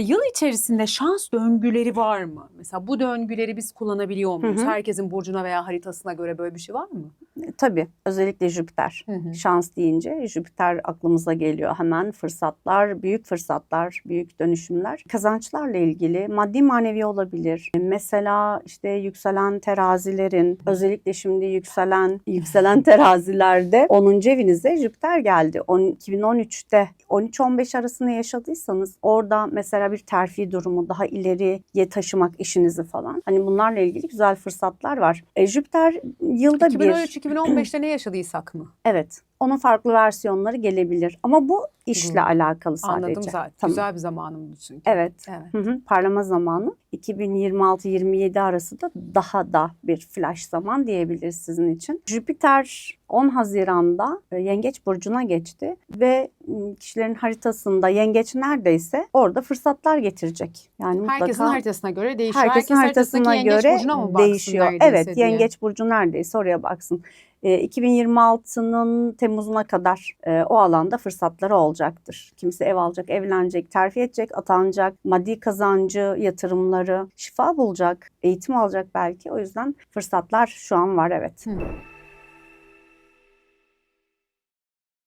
Yıl içerisinde şans döngüleri var mı? Mesela bu döngüleri biz kullanabiliyor muyuz? Hı hı. Herkesin burcuna veya haritasına göre böyle bir şey var mı? Tabii özellikle Jüpiter. Hı hı. Şans deyince Jüpiter aklımıza geliyor. Hemen fırsatlar, büyük fırsatlar, büyük dönüşümler. Kazançlarla ilgili maddi manevi olabilir. E, Mesela işte yükselen terazilerin özellikle şimdi yükselen yükselen terazilerde 10. evinize Jüpiter geldi. On- 2013'te 13-15 arasında yaşadıysanız orada mesela bir terfi durumu daha ileriye taşımak işinizi falan. Hani bunlarla ilgili güzel fırsatlar var. E, Jüpiter yılda bir 2013-2015'te ne yaşadıysak mı? Evet. Onun farklı versiyonları gelebilir. Ama bu işle Hı. alakalı sadece. Anladım zaten. Tamam. Güzel bir zamanımdı çünkü. Evet. Evet. Hı hı. Parlama zamanı 2026-27 arası da daha da bir flash zaman diyebiliriz sizin için. Jüpiter 10 Haziran'da e, Yengeç burcuna geçti ve m, kişilerin haritasında Yengeç neredeyse orada fırsatlar getirecek. Yani Herkesin mutlaka haritasına göre değişiyor. herkesin haritasındaki haritasına yengeç göre burcuna mı değişiyor. Evet, diye? Yengeç burcu neredeyse oraya baksın. E, 2026'nın Temmuz'una kadar e, o alanda fırsatları olacaktır. Kimse ev alacak, evlenecek, terfi edecek, atanacak, maddi kazancı, yatırımları, şifa bulacak, eğitim alacak belki. O yüzden fırsatlar şu an var evet. Hı.